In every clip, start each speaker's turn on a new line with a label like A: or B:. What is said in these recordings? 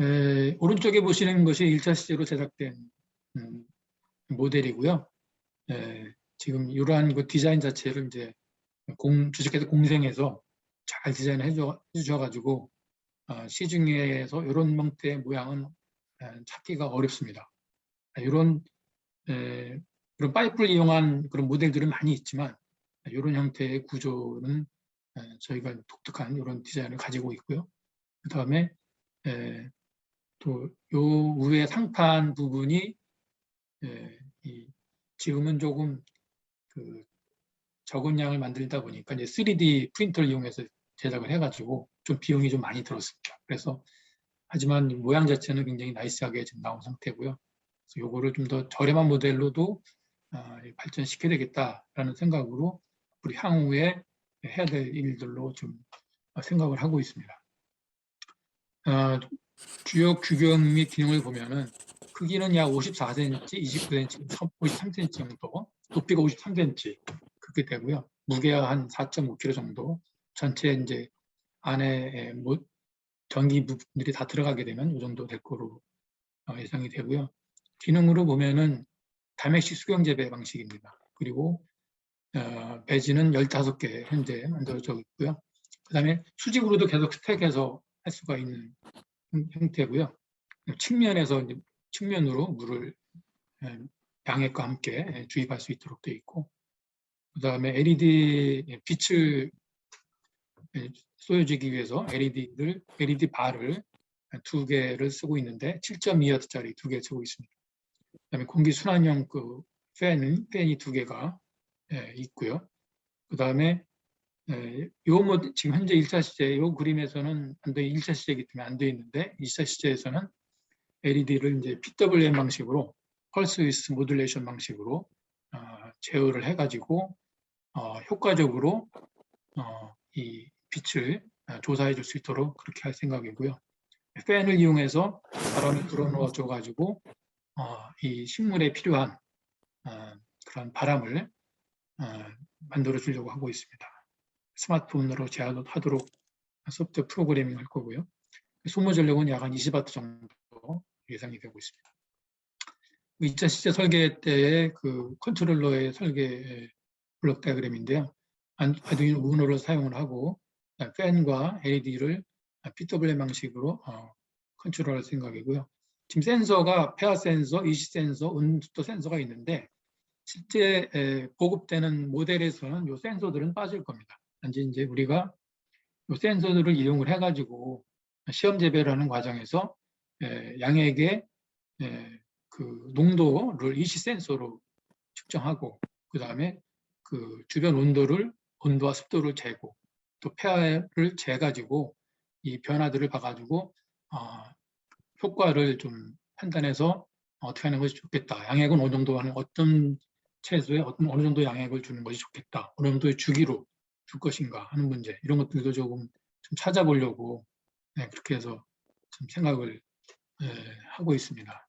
A: 에, 오른쪽에 보시는 것이 1차 시제로 제작된 음, 모델이고요. 에, 지금 이러한 그 디자인 자체를 이제 공, 주식회사 공생에서 잘 디자인해 주셔가지고 어, 시중에서 이런 형태의 모양은 에, 찾기가 어렵습니다. 이런 에, 그런 파이프를 이용한 그런 모델들은 많이 있지만 이런 형태의 구조는 에, 저희가 독특한 이런 디자인을 가지고 있고요. 그 다음에 또 요 위에 상판 부분이 에, 이, 지금은 조금 그 적은 양을 만들다 보니까 이제 3D 프린터를 이용해서 제작을 해가지고 좀 비용이 좀 많이 들었습니다. 그래서 하지만 모양 자체는 굉장히 나이스하게 지금 나온 상태고요. 그래서 요거를 좀 더 저렴한 모델로도 어, 발전시켜야 되겠다라는 생각으로 우리 향후에 해야 될 일들로 좀 생각을 하고 있습니다. 어, 주요 규격 및 기능을 보면은 크기는 약 54cm, 29cm, 53cm 정도, 높이가 53cm 그렇게 되고요. 무게가 한 4.5kg 정도. 전체 이제 안에 뭐 전기 부분들이 다 들어가게 되면 이 정도 될 거로 어, 예상이 되고요. 기능으로 보면은 다맥식 수경 재배 방식입니다. 그리고 어, 배지는 15개 현재 만들어져 있고요. 그 다음에 수직으로도 계속 스택해서 할 수가 있는 형태고요. 측면에서 측면으로 물을 양액과 함께 주입할 수 있도록 되어 있고 그 다음에 LED 빛을 쏘여주기 위해서 LED를 LED 바를 두 개를 쓰고 있는데 7.2W짜리 두 개 쓰고 있습니다. 그다음에 공기 순환형 그 팬은 팬이 두 개가 있고요. 그 다음에 요 뭐 지금 현재 1차 시제 요 그림에서는 안 돼, 1차 시제이기 때문에 안 되어 있는데 2차 시제에서는 LED를 이제 PWM 방식으로 펄스 위스 모듈레이션 방식으로 어, 제어를 해가지고 어, 효과적으로 어, 이 빛을 어, 조사해 줄 수 있도록 그렇게 할 생각이고요. 팬을 이용해서 바람을 불어넣어 줘 가지고 어, 이 식물에 필요한 어, 그런 바람을 만들어 주려고 하고 있습니다. 스마트폰으로 제한하도록 소프트웨어 프로그래밍 할 거고요. 소모 전력은 약 한 20W 정도 예상이 되고 있습니다. 2차 시제 설계 때의 그 컨트롤러의 설계 블록 다이그램인데요. 아두이노 우노를 사용을 하고 팬과 LED를 PWM 방식으로 어, 컨트롤할 생각이고요. 지금 센서가 폐화 센서, 이시 센서, 온도 센서가 있는데 실제 보급되는 모델에서는 이 센서들은 빠질 겁니다. 단지 이제 우리가 이 센서들을 이용을 해가지고 시험 재배를 하는 과정에서 양액의 그 농도를 이시 센서로 측정하고 그 다음에 그 주변 온도를 온도와 습도를 재고 또 폐하를 재가지고 이 변화들을 봐가지고 어, 효과를 좀 판단해서 어떻게 하는 것이 좋겠다. 양액은 어느 정도 하는 어떤 채소에 어떤 어느 정도 양액을 주는 것이 좋겠다. 어느 정도의 주기로 줄 것인가 하는 문제 이런 것들도 조금 좀 찾아보려고 네, 그렇게 해서 좀 생각을 네, 하고 있습니다.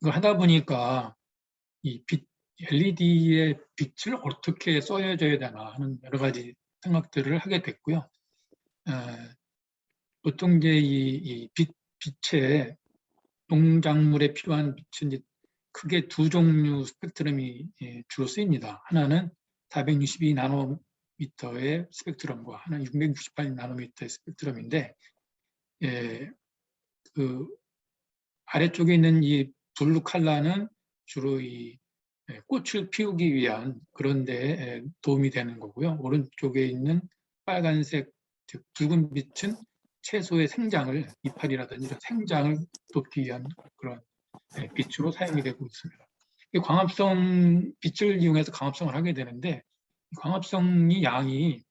A: 이걸 하다 보니까 이 빛, LED의 빛을 어떻게 써야줘야 되나 하는 여러 가지 생각들을 하게 됐고요. 에, 보통 이제 이, 이 빛, 빛의 농작물에 필요한 빛은 크게 두 종류 스펙트럼이 예, 주로 쓰입니다. 하나는 462 나노미터의 스펙트럼과 하나는 668 나노미터의 스펙트럼인데 예, 그 아래쪽에 있는 이 블루 칼라는 주로 이 예, 꽃을 피우기 위한 그런 데 도움이 되는 거고요. 오른쪽에 있는 빨간색 즉 붉은 빛은 채소의 생장을 이파리라든지 생장을 돕기 위한 그런 예, 빛으로 사용이 되고 있습니다. 광합성 빛을 이용해서 광합성을 하게 되는데 광합성이 양이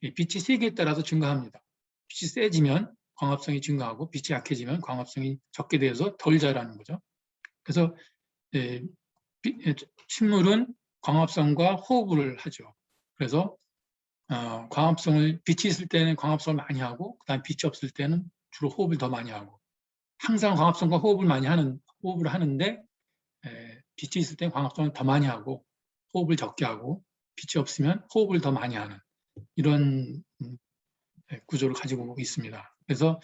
A: 빛이 세기에 따라서 증가합니다. 빛이 세지면 광합성이 증가하고 빛이 약해지면 광합성이 적게 되어서 덜 자라는 거죠. 그래서 예, 예, 식물은 광합성과 호흡을 하죠. 그래서 어, 광합성을 빛이 있을 때는 광합성을 많이 하고 그다음 빛이 없을 때는 주로 호흡을 더 많이 하고 항상 광합성과 호흡을 많이 하는 호흡을 하는데 에, 빛이 있을 때는 광합성을 더 많이 하고 호흡을 적게 하고 빛이 없으면 호흡을 더 많이 하는 이런 음, 예, 구조를 가지고 있습니다. 그래서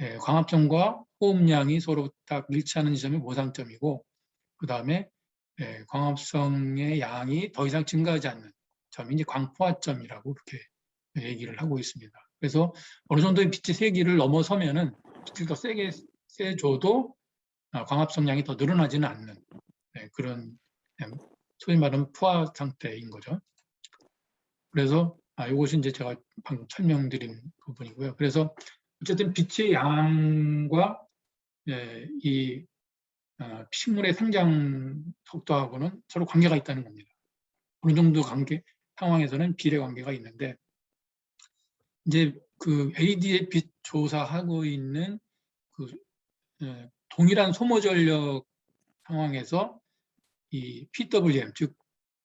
A: 예, 광합성과 호흡량이 서로 딱 일치하는 지점이 모상점이고 그 다음에 예, 광합성의 양이 더 이상 증가하지 않는 점이 이제 광포화점이라고 이렇게 얘기를 하고 있습니다. 그래서 어느 정도의 빛의 세기를 넘어서면은 빛을 더 세게 세줘도 아, 광합성량이 더 늘어나지는 않는 네, 그런 네, 소위 말하는 포화 상태인 거죠. 그래서 아, 이것이 이제 제가 방금 설명드린 부분이고요. 그래서 어쨌든 빛의 양과 예, 이 아, 식물의 성장 속도하고는 서로 관계가 있다는 겁니다. 어느 정도 관계 상황에서는 비례 관계가 있는데 이제 그 AD의 빛 조사하고 있는 그 예, 동일한 소모 전력 상황에서 이 PWM 즉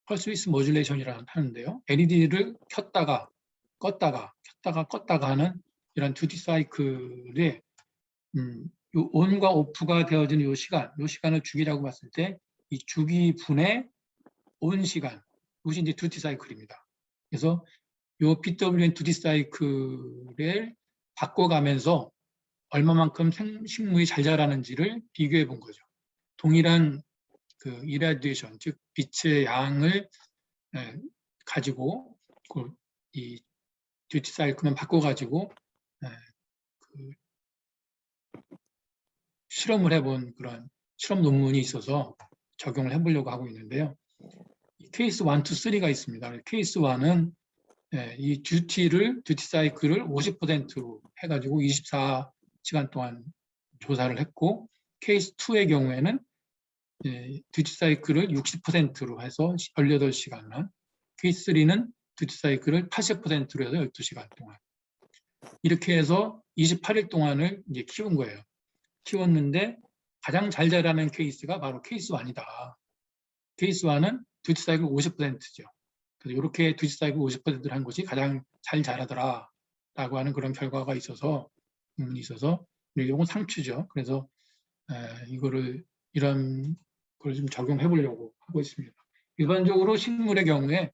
A: 펄스 위스 모듈레이션이라는 하는데요. LED를 켰다가 껐다가 켰다가 껐다가 하는 이런 듀티 사이클의 음, 요 온과 오프가 되어지는 요 시간, 요 시간을 주기라고 봤을 때 이 주기 분의 온 시간, 이것이 이제 듀티 사이클입니다. 그래서 요 PWM 듀티 사이클을 바꿔가면서 얼마만큼 생- 식물이 잘 자라는지를 비교해 본 거죠. 동일한 그 이라디에이션, 즉 빛의 양을 에, 가지고 그 이 듀티 사이클만 바꿔가지고 에, 그 실험을 해본 그런 실험 논문이 있어서 적용을 해보려고 하고 있는데요. 이 케이스 1, 2, 3가 있습니다. 케이스 1은 이 듀티를 듀티 사이클을 50%로 해가지고 24 시간 동안 조사를 했고 케이스 2의 경우에는 예, 듀티 사이클을 60%로 해서 18시간만 케이스 3는 듀티 사이클을 80%로 해서 12시간 동안 이렇게 해서 28일 동안을 이제 키운 거예요. 키웠는데 가장 잘 자라는 케이스가 바로 케이스 1이다. 케이스 1은 듀티 사이클 50%죠. 그래서 이렇게 듀티 사이클 50%를 한 것이 가장 잘 자라더라 라고 하는 그런 결과가 있어서 음, 있어서 이건 상추죠. 그래서 에, 이거를 이런 걸 좀 적용해 보려고 하고 있습니다. 일반적으로 식물의 경우에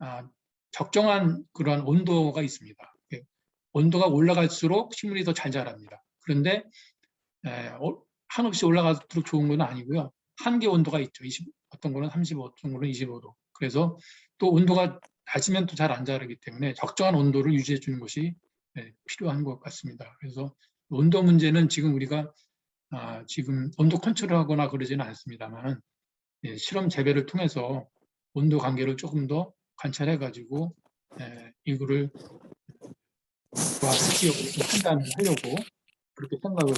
A: 아, 적정한 그런 온도가 있습니다. 예, 온도가 올라갈수록 식물이 더 잘 자랍니다. 그런데 에, 어, 한없이 올라갈수록 좋은 건 아니고요. 한계 온도가 있죠. 20, 어떤 거는 35, 어떤 거는 25도. 그래서 또 온도가 낮으면 또 잘 안 자라기 때문에 적정한 온도를 유지해 주는 것이 예, 필요한 것 같습니다. 그래서 온도 문제는 지금 우리가 아, 지금 온도 컨트롤하거나 그러지는 않습니다만 예, 실험 재배를 통해서 온도 관계를 조금 더 관찰해 가지고 예, 이거를 과학적으로 판단을 하려고 그렇게 생각을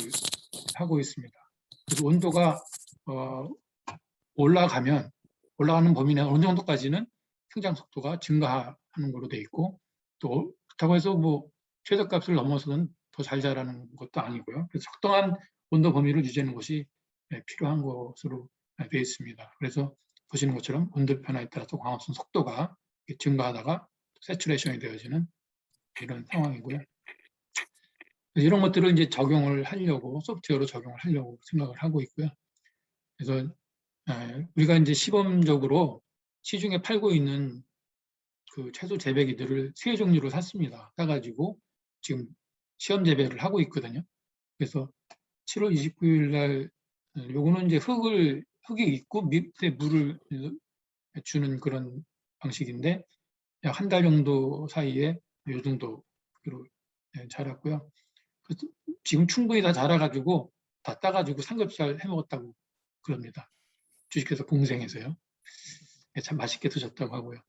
A: 하고 있습니다. 그래서 온도가 어, 올라가면 올라가는 범위 내 어느 정도까지는 성장 속도가 증가하는 걸로 돼 있고 또 그렇다고 해서 뭐 최저값을 넘어서는 더 잘 자라는 것도 아니고요. 그래서 적당한 온도 범위를 유지하는 것이 예, 필요한 것으로 되어 있습니다. 그래서 보시는 것처럼 온도 변화에 따라서 광합성 속도가 증가하다가 세츄레이션이 되어지는 이런 상황이고요. 이런 것들을 이제 적용을 하려고 소프트웨어로 적용을 하려고 생각을 하고 있고요. 그래서 에, 우리가 이제 시범적으로 시중에 팔고 있는 그 채소 재배기들을 세 종류를 샀습니다. 사가지고 지금 시험 재배를 하고 있거든요. 그래서 7월 29일 날 어, 요거는 이제 흙을 흙이 있고 밑에 물을 주는 그런 방식인데 약 한 달 정도 사이에 요 정도로 예, 자랐고요. 지금 충분히 다 자라가지고 다 따가지고 삼겹살 해 먹었다고 그럽니다. 주식회사 공생에서요. 예, 참 맛있게 드셨다고 하고요.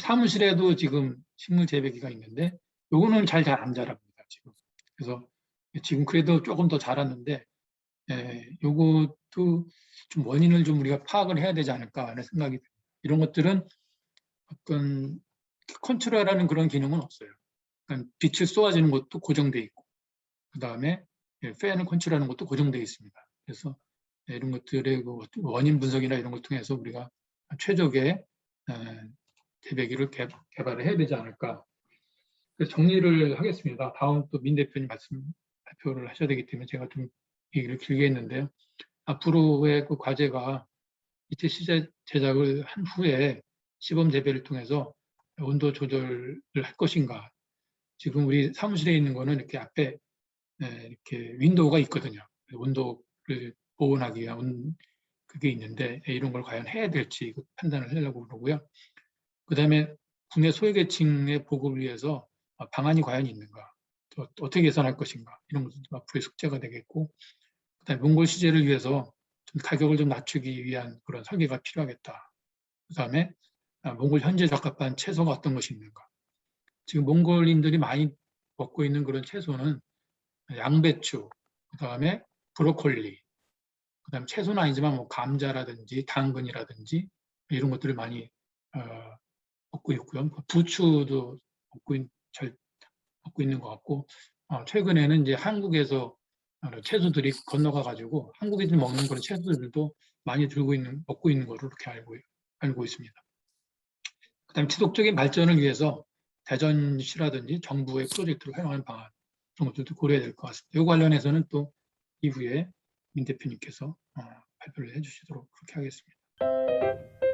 A: 사무실에도 지금 식물 재배기가 있는데 요거는 잘 잘 안 자랍니다. 지금. 그래서 지금 그래도 조금 더 자랐는데 예, 요것도 좀 원인을 좀 우리가 파악을 해야 되지 않을까 하는 생각이 듭니다. 이런 것들은 어떤 컨트롤하는 그런 기능은 없어요. 그러니까 빛을 쏘아지는 것도 고정돼 있고 그 다음에 예, 팬을 컨트롤하는 것도 고정돼 있습니다. 그래서 예, 이런 것들의 그 원인 분석이나 이런 걸 통해서 우리가 최적의 대배기를 개발을 해야 되지 않을까. 정리를 하겠습니다. 다음 또 민 대표님 말씀 발표를 하셔야 되기 때문에 제가 좀 얘기를 길게 했는데요. 앞으로의 그 과제가 이체 시제 제작을 한 후에 시범 재배를 통해서 온도 조절을 할 것인가. 지금 우리 사무실에 있는 거는 이렇게 앞에 예, 이렇게 윈도우가 있거든요. 온도를 보온하기 위한 온- 그게 있는데 예, 이런 걸 과연 해야 될지 그 판단을 하려고 그러고요. 그 다음에 국내 소외계층의 보급을 위해서 어, 방안이 과연 있는가, 또 어떻게 개선할 것인가 이런 것도 좀 앞으로의 숙제가 되겠고, 그다음에 몽골 시제를 위해서 좀 가격을 좀 낮추기 위한 그런 설계가 필요하겠다. 그다음에 아, 몽골 현재 적합한 채소가 어떤 것이 있는가. 지금 몽골인들이 많이 먹고 있는 그런 채소는 양배추, 그다음에 브로콜리, 그다음 채소는 아니지만 뭐 감자라든지 당근이라든지 이런 것들을 많이 어, 먹고 있고요. 부추도 먹고, 있, 잘 먹고 있는 것 같고 어, 최근에는 이제 한국에서 어, 채소들이 건너가 가지고 한국인들이 먹는 그런 채소들도 많이 들고 있는 먹고 있는 거로 이렇게 알고 알고 있습니다. 그다음 지속적인 발전을 위해서 대전시라든지 정부의 프로젝트를 활용하는 방안 그런 것들도 고려해야 될 것 같습니다. 이 관련해서는 또 이후에 민 대표님께서 어, 발표를 해주시도록 그렇게 하겠습니다.